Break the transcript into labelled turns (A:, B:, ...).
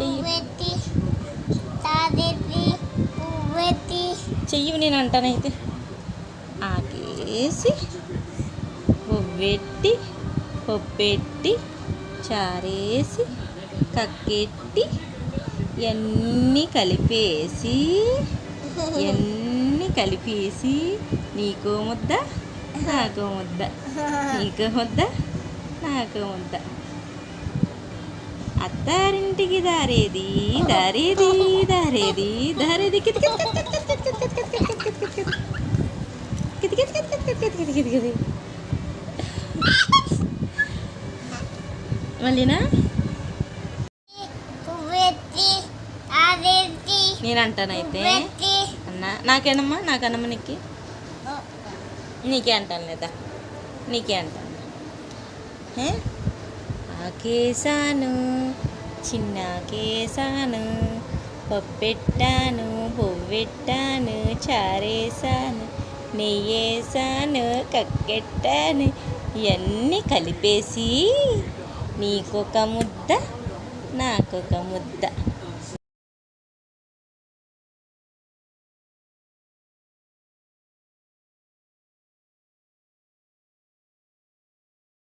A: చెయ్యి. చెయ్యి నేను అంటానైతే. ఆకేసి పువ్వెట్టి పొప్పెట్టి చారేసి కక్కెట్టి ఇవన్నీ కలిపేసి ఇవన్నీ కలిపేసి నీకో ముద్ద నాకో ముద్ద. నీకో ముద్ద నాకో ముద్ద. అత్తారింటికి దారేది దారేది దారేది దారేది
B: నేనంటానైతే
A: అన్న నాకేనమ్మా నాకన్నమ్మ నీకు నీకే అంటాను లేదా నీకే అంటాను కేసాను చిన్న కేసాను పప్పెట్టాను పువ్వెట్టాను చారేసాను నెయ్యేసాను కక్కెట్టాను ఇవన్నీ కలిపేసి నీకొక ముద్ద నాకొక ముద్ద.